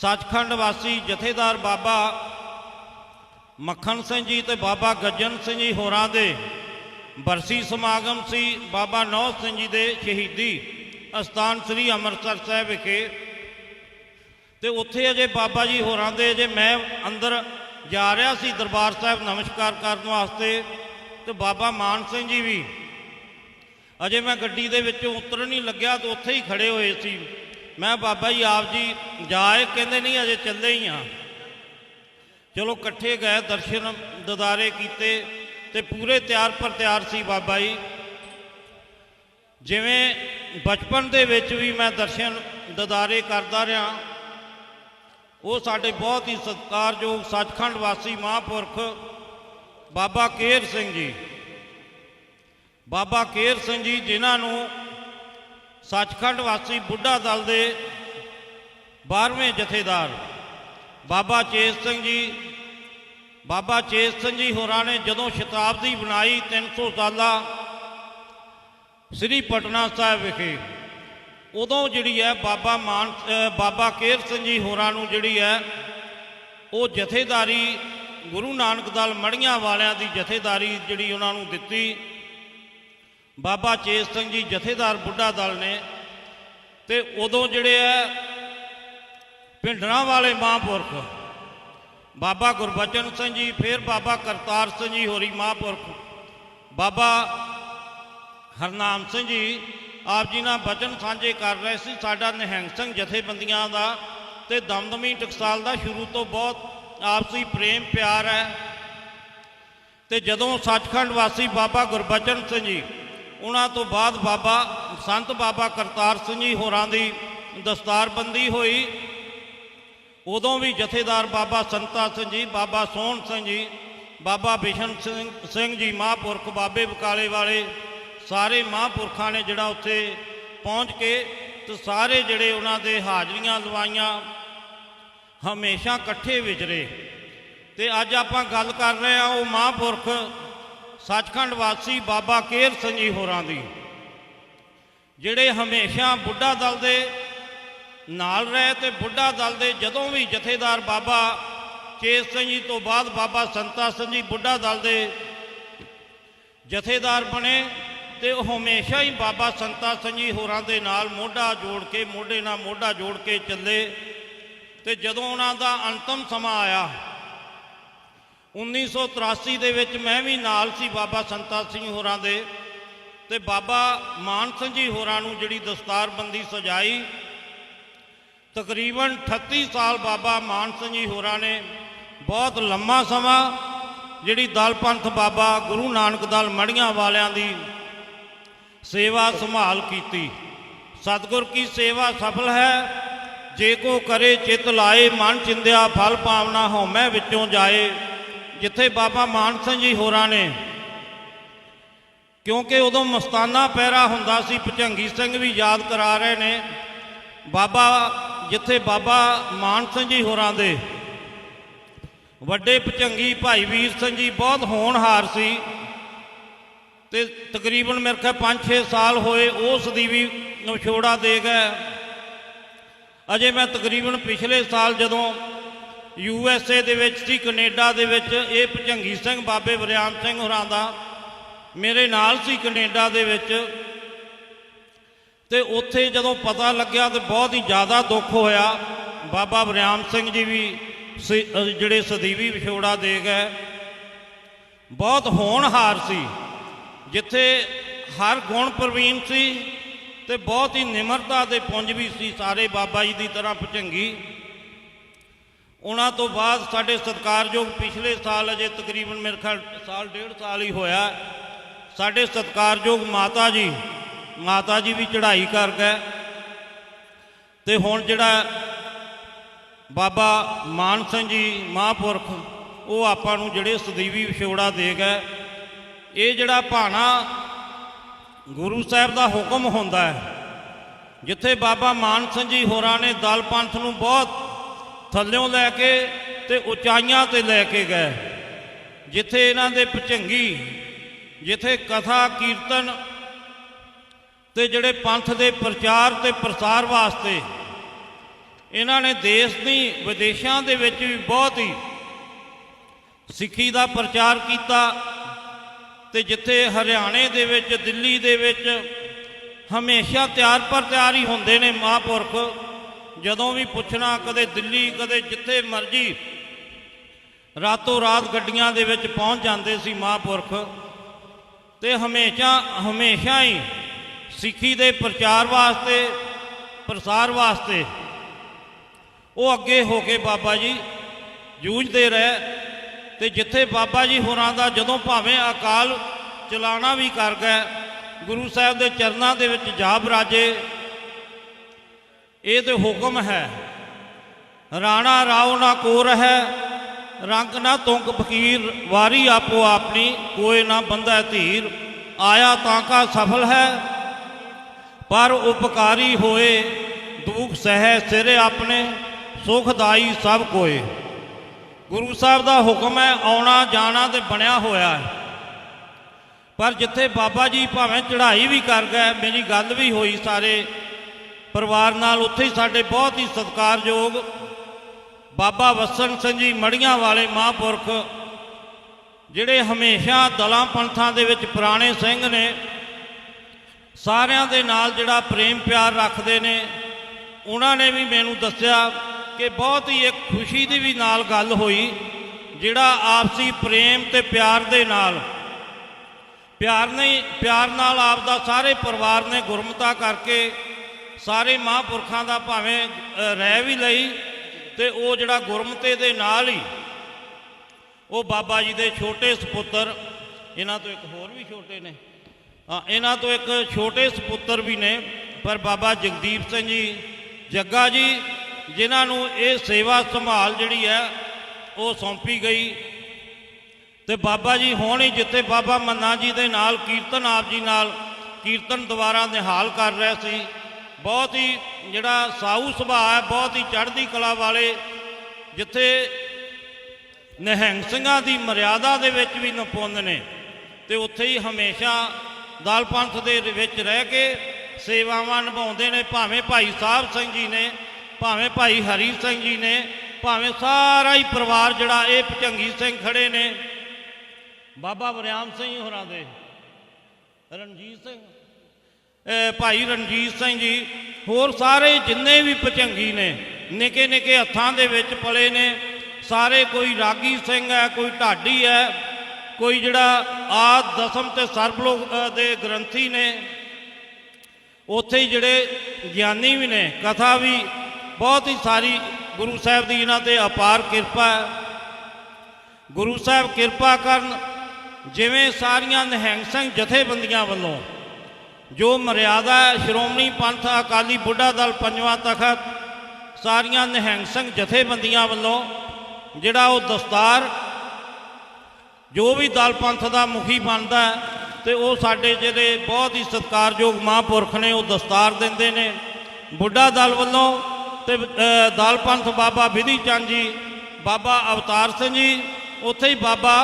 ਸੱਚਖੰਡ ਵਾਸੀ ਜਥੇਦਾਰ ਬਾਬਾ ਮੱਖਣ ਸਿੰਘ ਜੀ ਤੇ ਬਾਬਾ ਗੱਜਨ ਸਿੰਘ ਜੀ ਹੋਰਾਂ ਦੇ ਬਰਸੀ ਸਮਾਗਮ ਸੀ, ਬਾਬਾ ਨੌ ਸਿੰਘ ਜੀ ਦੇ ਸ਼ਹੀਦੀ ਅਸਥਾਨ ਸ੍ਰੀ ਅੰਮ੍ਰਿਤਸਰ ਸਾਹਿਬ ਵਿਖੇ। ਤੇ ਉੱਥੇ ਅਜੇ ਬਾਬਾ ਜੀ ਹੋਰਾਂ ਦੇ ਅਜੇ ਮੈਂ ਅੰਦਰ ਜਾ ਰਿਹਾ ਸੀ ਦਰਬਾਰ ਸਾਹਿਬ ਨਮਸਕਾਰ ਕਰਨ ਵਾਸਤੇ ਤੇ ਬਾਬਾ ਮਾਨ ਸਿੰਘ ਜੀ ਵੀ। ਅਜੇ ਮੈਂ ਗੱਡੀ ਦੇ ਵਿੱਚੋਂ ਉਤਰਨ ਨਹੀਂ ਲੱਗਿਆ ਤੇ ਉੱਥੇ ਹੀ ਖੜੇ ਹੋਏ ਸੀ। ਮੈਂ ਬਾਬਾ ਜੀ, ਆਪ ਜੀ ਜਾਏ, ਕਹਿੰਦੇ ਨਹੀਂ, ਅਜੇ ਚੱਲੇ ਹੀ ਆ। ਚਲੋ, ਇਕੱਠੇ ਗਏ, ਦਰਸ਼ਨ ਦਦਾਰੇ ਕੀਤੇ ਤੇ ਪੂਰੇ ਤਿਆਰ ਪਰ ਤਿਆਰ ਸੀ ਬਾਬਾ ਜੀ। ਜਿਵੇਂ ਬਚਪਨ ਦੇ ਵਿੱਚ ਵੀ ਮੈਂ ਦਰਸ਼ਨ ਦਦਾਰੇ ਕਰਦਾ ਰਿਹਾ, ਉਹ ਸਾਡੇ ਬਹੁਤ ਹੀ ਸਤਿਕਾਰਯੋਗ ਸੱਚਖੰਡ ਵਾਸੀ ਮਹਾਂਪੁਰਖ ਬਾਬਾ ਕੇਰ ਸਿੰਘ ਜੀ। ਬਾਬਾ ਕੇਰ ਸਿੰਘ ਜੀ, ਜਿਨ੍ਹਾਂ ਨੂੰ ਸੱਚਖੰਡ ਵਾਸੀ ਬੁੱਢਾ ਦਲ ਦੇ 12ਵੇਂ ਜਥੇਦਾਰ, ਬਾਬਾ ਚੇਤ ਸਿੰਘ ਜੀ, ਬਾਬਾ ਚੇਤ ਸਿੰਘ ਜੀ ਹੋਰਾਂ ਨੇ ਜਦੋਂ ਸ਼ਤਾਬਦੀ ਬਣਾਈ 300 ਸਾਲਾ ਸ੍ਰੀ ਪਟਨਾ ਸਾਹਿਬ ਵਿਖੇ, ਉਦੋਂ ਜਿਹੜੀ ਹੈ ਬਾਬਾ ਮਾਨ ਬਾਬਾ ਕੇਰ ਸਿੰਘ ਜੀ ਹੋਰਾਂ ਨੂੰ ਜਿਹੜੀ ਹੈ ਉਹ ਜਥੇਦਾਰੀ ਗੁਰੂ ਨਾਨਕ ਦਲ ਮੜੀਆਂ ਵਾਲਿਆਂ ਦੀ ਜਥੇਦਾਰੀ ਜਿਹੜੀ ਉਹਨਾਂ ਨੂੰ ਦਿੱਤੀ। ਬਾਬਾ ਚੇਤ ਸਿੰਘ ਜੀ ਜਥੇਦਾਰ ਬੁੱਢਾ ਦਲ ਨੇ ਤੇ ਉਦੋਂ ਜਿਹੜੇ ਹੈ ਪਿੰਡਰਾਂ ਵਾਲੇ ਮਹਾਂਪੁਰਖ, ਬਾਬਾ ਗੁਰਬਚਨ ਸਿੰਘ ਜੀ, ਫਿਰ ਬਾਬਾ ਕਰਤਾਰ ਸਿੰਘ ਜੀ ਹੋਰੀ ਮਹਾਂਪੁਰਖ, ਬਾਬਾ ਹਰਨਾਮ ਸਿੰਘ ਜੀ ਆਪ ਜੀ ਨਾਲ ਬਚਨ ਸਾਂਝੇ ਕਰ ਰਹੇ ਸੀ। ਸਾਡਾ ਨਿਹੰਗ ਸਿੰਘ ਜਥੇਬੰਦੀਆਂ ਦਾ ਤੇ ਦਮਦਮੀ ਟਕਸਾਲ ਦਾ ਸ਼ੁਰੂ ਤੋਂ ਬਹੁਤ ਆਪਸੀ ਪ੍ਰੇਮ ਪਿਆਰ ਹੈ। ਤੇ ਜਦੋਂ ਸੱਚਖੰਡ ਵਾਸੀ ਬਾਬਾ ਗੁਰਬਚਨ ਸਿੰਘ ਜੀ ਉਹਨਾਂ ਤੋਂ ਬਾਅਦ ਬਾਬਾ ਸੰਤ ਬਾਬਾ ਕਰਤਾਰ ਸਿੰਘ ਜੀ ਹੋਰਾਂ ਦੀ ਦਸਤਾਰਬੰਦੀ ਹੋਈ। ਉਦੋਂ ਵੀ ਜਥੇਦਾਰ ਬਾਬਾ ਸੰਤਾ ਸਿੰਘ ਜੀ, ਬਾਬਾ ਸੋਹਣ ਸਿੰਘ ਜੀ, ਬਾਬਾ ਬਿਸ਼ਨ ਸਿੰਘ ਸਿੰਘ ਜੀ, ਮਹਾਂਪੁਰਖ ਬਾਬੇ ਬਕਾਲੇ ਵਾਲੇ ਸਾਰੇ ਮਹਾਂਪੁਰਖਾਂ ਨੇ ਜਿਹੜਾ ਉੱਥੇ ਪਹੁੰਚ ਕੇ ਤੇ ਸਾਰੇ ਜਿਹੜੇ ਉਹਨਾਂ ਦੇ ਹਾਜ਼ਰੀਆਂ ਲਵਾਈਆਂ, ਹਮੇਸ਼ਾ ਇਕੱਠੇ ਵਿਚਰੇ ਤੇ ਅੱਜ ਆਪਾਂ ਗੱਲ ਕਰ ਰਹੇ ਹਾਂ ਉਹ ਮਹਾਂਪੁਰਖ ਸੱਚਖੰਡ ਵਾਸੀ ਬਾਬਾ ਕੇਰ ਸਿੰਘ ਜੀ ਹੋਰਾਂ ਦੀ, ਜਿਹੜੇ ਹਮੇਸ਼ਾ ਬੁੱਢਾ ਦਲ ਦੇ ਨਾਲ ਰਹੇ ਤੇ ਬੁੱਢਾ ਦਲ ਦੇ ਜਦੋਂ ਵੀ ਜਥੇਦਾਰ ਬਾਬਾ ਚੇਤ ਸਿੰਘ ਜੀ ਤੋਂ ਬਾਅਦ ਬਾਬਾ ਸੰਤਾ ਸਿੰਘ ਜੀ ਬੁੱਢਾ ਦਲ ਦੇ ਜਥੇਦਾਰ ਬਣੇ ਤੇ ਉਹ ਹਮੇਸ਼ਾ ਹੀ ਬਾਬਾ ਸੰਤਾ ਸਿੰਘ ਜੀ ਹੋਰਾਂ ਦੇ ਨਾਲ ਮੋਢਾ ਜੋੜ ਕੇ, ਮੋਢੇ ਨਾਲ ਮੋਢਾ ਜੋੜ ਕੇ ਚੱਲੇ ਤੇ ਜਦੋਂ ਉਹਨਾਂ ਦਾ ਅੰਤਮ ਸਮਾਂ ਆਇਆ 1983 ਦੇ ਵਿੱਚ ਮੈਂ ਵੀ ਨਾਲ ਸੀ ਬਾਬਾ ਸੰਤਾ ਸਿੰਘ ਹੋਰਾਂ ਦੇ ਤੇ ਬਾਬਾ ਮਾਨ ਸਿੰਘ ਜੀ ਹੋਰਾਂ ਨੂੰ ਜਿਹੜੀ ਦਸਤਾਰਬੰਦੀ ਸਜਾਈ, ਤਕਰੀਬਨ 38 ਸਾਲ ਬਾਬਾ ਮਾਨ ਸਿੰਘ ਜੀ ਹੋਰਾਂ ਨੇ ਬਹੁਤ ਲੰਮਾ ਸਮਾਂ ਜਿਹੜੀ ਦਲ ਪੰਥ ਬਾਬਾ ਗੁਰੂ ਨਾਨਕ ਦਲ ਮੜੀਆਂ ਵਾਲਿਆਂ ਦੀ ਸੇਵਾ ਸੰਭਾਲ ਕੀਤੀ। ਸਤਿਗੁਰ ਕੀ ਸੇਵਾ ਸਫਲ ਹੈ? ਜੇ ਕੋ ਕਰੇ ਚਿਤ ਲਾਏ, ਮਨ ਚਿੰਦਿਆ, ਫਲ ਪਾਵਨਾ ਹਉਮੈ ਵਿੱਚੋਂ ਜਾਏ। ਜਿੱਥੇ ਬਾਬਾ ਮਾਨ ਸਿੰਘ ਜੀ ਹੋਰਾਂ ਨੇ, ਕਿਉਂਕਿ ਉਦੋਂ ਮਸਤਾਨਾ ਪਹਿਰਾ ਹੁੰਦਾ ਸੀ ਭਜੰਗੀ ਸਿੰਘ ਵੀ ਯਾਦ ਕਰਾ ਰਹੇ ਨੇ, ਬਾਬਾ, ਜਿੱਥੇ ਬਾਬਾ ਮਾਨ ਸਿੰਘ ਜੀ ਹੋਰਾਂ ਦੇ, ਵੱਡੇ ਭਜੰਗੀ ਭਾਈ ਵੀਰ ਸਿੰਘ ਜੀ ਬਹੁਤ ਹੋਣਹਾਰ ਸੀ, ਤੇ ਤਕਰੀਬਨ ਮੇਰੇ ਖਿਆਲ 5-6 ਸਾਲ ਹੋਏ ਉਸ ਦੀ ਵੀ ਵਿਛੋੜਾ ਦੇ ਗਏ। ਅਜੇ ਮੈਂ ਤਕਰੀਬਨ ਪਿਛਲੇ ਸਾਲ ਜਦੋਂ ਯੂ ਐਸ ਏ ਦੇ ਵਿੱਚ ਸੀ, ਕੈਨੇਡਾ ਦੇ ਵਿੱਚ। ਇਹ ਭਜੰਗੀ ਸਿੰਘ, ਬਾਬੇ ਵਰਿਆਮ ਸਿੰਘ ਹੋਰਾਂ ਦਾ ਮੇਰੇ ਨਾਲ ਸੀ ਕੈਨੇਡਾ ਦੇ ਵਿੱਚ। ਤੇ ਉੱਥੇ ਜਦੋਂ ਪਤਾ ਲੱਗਿਆ ਤੇ ਬਹੁਤ ਹੀ ਜ਼ਿਆਦਾ ਦੁੱਖ ਹੋਇਆ। ਬਾਬਾ ਵਰਿਆਮ ਸਿੰਘ ਜੀ ਵੀ ਸੀ- ਜਿਹੜੇ ਸਦੀਵੀ ਵਿਛੋੜਾ ਦੇ ਗਏ। ਬਹੁਤ ਹੋਣਹਾਰ ਸੀ, ਜਿੱਥੇ ਹਰ ਗੁਣ ਪ੍ਰਵੀਨ ਸੀ ਤੇ ਬਹੁਤ ਹੀ ਨਿਮਰਤਾ ਦੇ ਪੁੰਜ ਵੀ ਸੀ ਸਾਰੇ ਬਾਬਾ ਜੀ ਦੀ ਤਰ੍ਹਾਂ ਭਜੰਗੀ। ਉਹਨਾਂ ਤੋਂ ਬਾਅਦ ਸਾਡੇ ਸਤਿਕਾਰਯੋਗ ਪਿਛਲੇ ਸਾਲ ਅਜੇ ਤਕਰੀਬਨ ਮੇਰੇ ਖਿਆਲ ਸਾਲ ਡੇਢ ਸਾਲ ਹੀ ਹੋਇਆ, ਸਾਡੇ ਸਤਿਕਾਰਯੋਗ ਮਾਤਾ ਜੀ ਮਾਤਾ ਜੀ ਵੀ ਚੜ੍ਹਾਈ ਕਰ ਗਏ। ਤੇ ਹੁਣ ਜਿਹੜਾ ਬਾਬਾ ਮਾਨ ਸਿੰਘ ਜੀ ਮਹਾਂਪੁਰਖ, ਉਹ ਆਪਾਂ ਨੂੰ ਜਿਹੜੇ ਸਦੀਵੀ ਵਿਛੋੜਾ ਦੇ ਗਏ। ਇਹ ਜਿਹੜਾ ਭਾਣਾ ਗੁਰੂ ਸਾਹਿਬ ਦਾ ਹੁਕਮ ਹੁੰਦਾ ਹੈ, ਜਿੱਥੇ ਬਾਬਾ ਮਾਨ ਸਿੰਘ ਜੀ ਹੋਰਾਂ ਨੇ ਦਲ ਪੰਥ ਨੂੰ ਬਹੁਤ ਥੱਲਿਓਂ ਲੈ ਕੇ ਤੇ ਉਚਾਈਆਂ ਤੇ ਲੈ ਕੇ ਗਏ। ਜਿੱਥੇ ਇਹਨਾਂ ਦੇ ਭਚੰਗੀ, ਜਿੱਥੇ ਕਥਾ, ਕੀਰਤਨ ਤੇ ਜਿਹੜੇ ਪੰਥ ਦੇ ਪ੍ਰਚਾਰ ਤੇ ਪ੍ਰਸਾਰ ਵਾਸਤੇ ਇਹਨਾਂ ਨੇ ਦੇਸ਼ ਦੀ, ਵਿਦੇਸ਼ਾਂ ਦੇ ਵਿੱਚ ਵੀ ਬਹੁਤ ਹੀ ਸਿੱਖੀ ਦਾ ਪ੍ਰਚਾਰ ਕੀਤਾ ਤੇ ਜਿੱਥੇ ਹਰਿਆਣੇ ਦੇ ਵਿੱਚ, ਦਿੱਲੀ ਦੇ ਵਿੱਚ ਹਮੇਸ਼ਾ ਤਿਆਰ ਪਰ ਤਿਆਰ ਹੀ ਹੁੰਦੇ ਨੇ ਮਹਾਂਪੁਰਖ। ਜਦੋਂ ਵੀ ਪੁੱਛਣਾ, ਕਦੇ ਦਿੱਲੀ, ਕਦੇ ਜਿੱਥੇ ਮਰਜ਼ੀ, ਰਾਤੋਂ ਰਾਤ ਗੱਡੀਆਂ ਦੇ ਵਿੱਚ ਪਹੁੰਚ ਜਾਂਦੇ ਸੀ ਮਹਾਂਪੁਰਖ। ਤੇ ਹਮੇਸ਼ਾ ਹਮੇਸ਼ਾ ਹੀ ਸਿੱਖੀ ਦੇ ਪ੍ਰਚਾਰ ਵਾਸਤੇ, ਪ੍ਰਸਾਰ ਵਾਸਤੇ ਉਹ ਅੱਗੇ ਹੋ ਕੇ ਬਾਬਾ ਜੀ ਜੂਝਦੇ ਰਹੇ ਤੇ ਜਿੱਥੇ ਬਾਬਾ ਜੀ ਹੋਰਾਂ ਦਾ ਜਦੋਂ ਭਾਵੇਂ ਅਕਾਲ ਚਲਾਣਾ ਵੀ ਕਰ ਗਏ, ਗੁਰੂ ਸਾਹਿਬ ਦੇ ਚਰਨਾਂ ਦੇ ਵਿੱਚ ਜਾ ਬਰਾਜੇ ਇਹ ਤੇ ਹੁਕਮ ਹੈ। ਰਾਣਾ ਰਾਉ ਨਾ ਕੋਰ ਹੈ ਰੰਗ ਨਾ ਤੁੰਗ ਫਕੀਰ, ਵਾਰੀ ਆਪੋ ਆਪਣੀ ਕੋਏ ਨਾ ਬੰਦਾ ਧੀਰ, ਆਇਆ ਤਾਂ ਕਾ ਸਫਲ ਹੈ। ਪਰ ਉਪਕਾਰੀ ਹੋਏ, ਦੁਖ ਸਹਿ ਸਿਰੇ ਆਪਣੇ, ਸੁਖਦਾਈ ਸਭ ਕੋਏ ਗੁਰੂ ਸਾਹਿਬ ਦਾ ਹੁਕਮ ਹੈ, ਆਉਣਾ ਜਾਣਾ ਤੇ ਬਣਿਆ ਹੋਇਆ ਹੈ। ਪਰ ਜਿੱਥੇ ਬਾਬਾ ਜੀ ਭਾਵੇਂ ਚੜ੍ਹਾਈ ਵੀ ਕਰ ਗਏ, ਮੇਰੀ ਗੱਲ ਵੀ ਹੋਈ ਸਾਰੇ ਪਰਿਵਾਰ ਨਾਲ ਉੱਥੇ ਹੀ ਸਾਡੇ ਬਹੁਤ ਹੀ ਸਤਿਕਾਰਯੋਗ ਬਾਬਾ ਵਸਣ ਸਿੰਘ ਜੀ ਮੜੀਆਂ ਵਾਲੇ ਮਹਾਂਪੁਰਖ, ਜਿਹੜੇ ਹਮੇਸ਼ਾ ਦਲਾਂ ਪੰਥਾਂ ਦੇ ਵਿੱਚ ਪੁਰਾਣੇ ਸਿੰਘ ਨੇ, ਸਾਰਿਆਂ ਦੇ ਨਾਲ ਜਿਹੜਾ ਪ੍ਰੇਮ ਪਿਆਰ ਰੱਖਦੇ ਨੇ, ਉਹਨਾਂ ਨੇ ਵੀ ਮੈਨੂੰ ਦੱਸਿਆ ਕਿ ਬਹੁਤ ਹੀ ਇੱਕ ਖੁਸ਼ੀ ਦੀ ਵੀ ਨਾਲ ਗੱਲ ਹੋਈ, ਜਿਹੜਾ ਆਪਸੀ ਪ੍ਰੇਮ ਤੇ ਪਿਆਰ ਦੇ ਨਾਲ, ਪਿਆਰ ਨਹੀਂ, ਪਿਆਰ ਨਾਲ ਆਪ ਦਾ ਸਾਰੇ ਪਰਿਵਾਰ ਨੇ ਗੁਰਮਤਾ ਕਰਕੇ ਸਾਰੇ ਮਹਾਂਪੁਰਖਾਂ ਦਾ ਭਾਵੇਂ ਰਹਿ ਵੀ ਲਈ ਤੇ ਉਹ ਜਿਹੜਾ ਗੁਰਮਤੇ ਦੇ ਨਾਲ ਹੀ ਉਹ ਬਾਬਾ ਜੀ ਦੇ ਛੋਟੇ ਸੁਪੁੱਤਰ, ਇਹਨਾਂ ਤੋਂ ਇੱਕ ਹੋਰ ਵੀ ਛੋਟੇ ਨੇ। ਹਾਂ, ਇਹਨਾਂ ਤੋਂ ਇੱਕ ਛੋਟੇ ਸੁਪੁੱਤਰ ਵੀ ਨੇ, ਪਰ ਬਾਬਾ ਜਗਦੀਪ ਸਿੰਘ ਜੀ, ਜੱਗਾ ਜੀ, ਜਿਨ੍ਹਾਂ ਨੂੰ ਇਹ ਸੇਵਾ ਸੰਭਾਲ ਜਿਹੜੀ ਹੈ, ਉਹ ਸੌਂਪੀ ਗਈ। ਤੇ ਬਾਬਾ ਜੀ ਹੁਣ ਹੀ ਜਿੱਥੇ ਬਾਬਾ ਮੰਨਾ ਜੀ ਦੇ ਨਾਲ ਕੀਰਤਨ ਆਪ ਜੀ ਨਾਲ ਕੀਰਤਨ ਦੁਆਰਾ ਨਿਹਾਲ ਕਰ ਰਿਹਾ ਸੀ ਬਹੁਤ ਹੀ ਜਿਹੜਾ ਸਾਊ ਸੁਭਾਅ ਹੈ, ਬਹੁਤ ਹੀ ਚੜ੍ਹਦੀ ਕਲਾ ਵਾਲੇ, ਜਿੱਥੇ ਨਿਹੰਗ ਸਿੰਘਾਂ ਦੀ ਮਰਿਆਦਾ ਦੇ ਵਿੱਚ ਵੀ ਨਿਪੁੰਨ ਨੇ ਤੇ ਉੱਥੇ ਹੀ ਹਮੇਸ਼ਾ ਦਲ ਪੰਥ ਦੇ ਵਿੱਚ ਰਹਿ ਕੇ ਸੇਵਾਵਾਂ ਨਿਭਾਉਂਦੇ ਨੇ, ਭਾਵੇਂ ਭਾਈ ਸਾਹਿਬ ਸਿੰਘ ਜੀ ਨੇ, ਭਾਵੇਂ ਭਾਈ ਹਰੀ ਸਿੰਘ ਜੀ ਨੇ, ਭਾਵੇਂ ਸਾਰਾ ਹੀ ਪਰਿਵਾਰ ਜਿਹੜਾ ਇਹ ਭਚੰਗੀ ਸਿੰਘ ਖੜੇ ਨੇ। ਬਾਬਾ ਬਰਿਆਮ ਸਿੰਘ ਹੋਰਾਂ ਦੇ, ਰਣਜੀਤ ਸਿੰਘ ਭਾਈ ਰਣਜੀਤ ਸਿੰਘ ਜੀ, ਹੋਰ ਸਾਰੇ ਜਿੰਨੇ ਵੀ ਭਚੰਗੀ ਨੇ ਨਿੱਕੇ ਨਿੱਕੇ ਹੱਥਾਂ ਦੇ ਵਿੱਚ ਪਲੇ ਨੇ, ਸਾਰੇ ਕੋਈ ਰਾਗੀ ਸਿੰਘ ਹੈ, ਕੋਈ ਢਾਡੀ ਹੈ, ਕੋਈ ਜਿਹੜਾ ਆਦ ਦਸਮ ਤੇ ਸਰਬਲੋਕ ਦੇ ਗ੍ਰੰਥੀ ਨੇ, ਉੱਥੇ ਜਿਹੜੇ ਗਿਆਨੀ ਵੀ ਨੇ, ਕਥਾ ਵੀ ਬਹੁਤ ਹੀ ਸਾਰੀ ਗੁਰੂ ਸਾਹਿਬ ਦੀ ਇਹਨਾਂ ਤੇ ਅਪਾਰ ਕਿਰਪਾ ਹੈ। ਗੁਰੂ ਸਾਹਿਬ ਕਿਰਪਾ ਕਰਨ ਜਿਵੇਂ ਸਾਰੀਆਂ ਨਿਹੰਗ ਸਿੰਘ ਜਥੇਬੰਦੀਆਂ ਵੱਲੋਂ ਜੋ ਮਰਿਆਦਾ ਸ਼੍ਰੋਮਣੀ ਪੰਥ, ਅਕਾਲੀ ਬੁੱਢਾ ਦਲ, ਪੰਜਵਾਂ ਤਖਤ, ਸਾਰੀਆਂ ਨਿਹੰਗ ਸਿੰਘ ਜਥੇਬੰਦੀਆਂ ਵੱਲੋਂ ਜਿਹੜਾ ਉਹ ਦਸਤਾਰ ਜੋ ਵੀ ਦਲ ਪੰਥ ਦਾ ਮੁਖੀ ਬਣਦਾ ਹੈ ਤੇ ਉਹ ਸਾਡੇ ਜਿਹੜੇ ਬਹੁਤ ਹੀ ਸਤਿਕਾਰਯੋਗ ਮਹਾਂਪੁਰਖ ਨੇ, ਉਹ ਦਸਤਾਰ ਦਿੰਦੇ ਨੇ। ਬੁੱਢਾ ਦਲ ਵੱਲੋਂ ਤੇ ਦਲ ਪੰਥ ਬਾਬਾ ਵਿਧੀ ਚੰਦ ਜੀ, ਬਾਬਾ ਅਵਤਾਰ ਸਿੰਘ ਜੀ, ਉੱਥੇ ਹੀ ਬਾਬਾ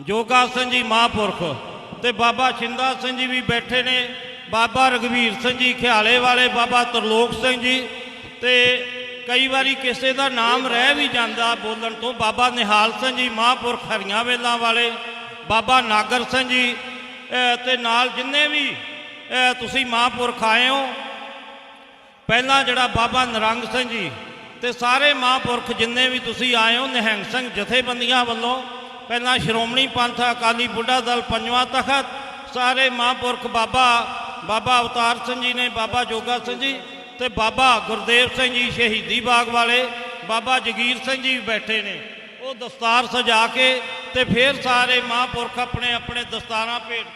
ਜੋਗਾ ਸਿੰਘ ਜੀ ਮਹਾਂਪੁਰਖ ਤੇ ਬਾਬਾ ਸ਼ਿੰਦਾ ਸਿੰਘ ਜੀ ਵੀ ਬੈਠੇ ਨੇ, ਬਾਬਾ ਰਗਵੀਰ ਸਿੰਘ ਜੀ ਖਿਆਲੇ ਵਾਲੇ, ਬਾਬਾ ਤਰਲੋਕ ਸਿੰਘ ਜੀ ਤੇ ਕਈ ਵਾਰੀ ਕਿਸੇ ਦਾ ਨਾਮ ਰਹਿ ਵੀ ਜਾਂਦਾ ਬੋਲਣ ਤੋਂ। ਬਾਬਾ ਨਿਹਾਲ ਸਿੰਘ ਜੀ ਮਹਾਂਪੁਰਖ ਹਰੀਆਂ ਵੇਲਾਂ ਵਾਲੇ, ਬਾਬਾ ਨਾਗਰ ਸਿੰਘ ਜੀ, ਅਹ, ਤੇ ਨਾਲ ਜਿੰਨੇ ਵੀ ਤੁਸੀਂ ਮਹਾਂਪੁਰਖ ਆਏ ਹੋ, ਪਹਿਲਾਂ ਜਿਹੜਾ ਬਾਬਾ ਨਰੰਗ ਸਿੰਘ ਜੀ ਤੇ ਸਾਰੇ ਮਹਾਂਪੁਰਖ ਜਿੰਨੇ ਵੀ ਤੁਸੀਂ ਆਏ ਹੋ, ਨਿਹੰਗ ਸਿੰਘ ਜਥੇਬੰਦੀਆਂ ਵੱਲੋਂ ਪਹਿਲਾਂ ਸ਼੍ਰੋਮਣੀ ਪੰਥ ਅਕਾਲੀ ਬੁੱਢਾ ਦਲ ਪੰਜਵਾਂ ਤਖਤ, ਸਾਰੇ ਮਹਾਂਪੁਰਖ ਬਾਬਾ ਬਾਬਾ ਅਵਤਾਰ ਸਿੰਘ ਜੀ ਨੇ, ਬਾਬਾ ਜੋਗਾ ਸਿੰਘ ਜੀ ਤੇ ਬਾਬਾ ਗੁਰਦੇਵ ਸਿੰਘ ਜੀ ਸ਼ਹੀਦੀ ਬਾਗ ਵਾਲੇ, ਬਾਬਾ ਜਗੀਰ ਸਿੰਘ ਜੀ ਬੈਠੇ ਨੇ। ਉਹ ਦਸਤਾਰ ਸਜਾ ਕੇ ਤੇ ਫਿਰ ਸਾਰੇ ਮਹਾਂਪੁਰਖ ਆਪਣੇ ਆਪਣੇ ਦਸਤਾਰਾਂ ਭੇਟ